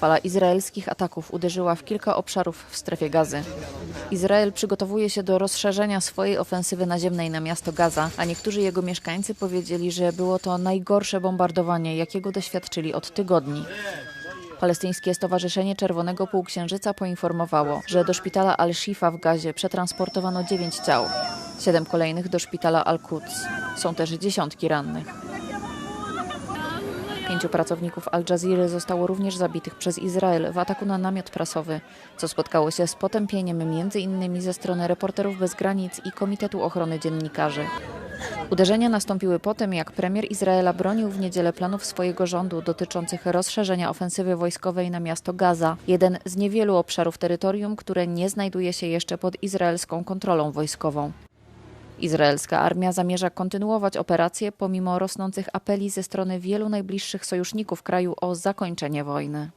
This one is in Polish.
Fala izraelskich ataków uderzyła w kilka obszarów w strefie gazy. Izrael przygotowuje się do rozszerzenia swojej ofensywy naziemnej na miasto Gaza, a niektórzy jego mieszkańcy powiedzieli, że było to najgorsze bombardowanie, jakiego doświadczyli od tygodni. Palestyńskie Stowarzyszenie Czerwonego Półksiężyca poinformowało, że do szpitala Al-Shifa w Gazie przetransportowano dziewięć ciał, siedem kolejnych do szpitala Al-Quds. Są też dziesiątki rannych. Pięciu pracowników Al Jazeera zostało również zabitych przez Izrael w ataku na namiot prasowy, co spotkało się z potępieniem między innymi ze strony Reporterów Bez Granic i Komitetu Ochrony Dziennikarzy. Uderzenia nastąpiły po tym, jak premier Izraela bronił w niedzielę planów swojego rządu dotyczących rozszerzenia ofensywy wojskowej na miasto Gaza, jeden z niewielu obszarów terytorium, które nie znajduje się jeszcze pod izraelską kontrolą wojskową. Izraelska armia zamierza kontynuować operację pomimo rosnących apeli ze strony wielu najbliższych sojuszników kraju o zakończenie wojny.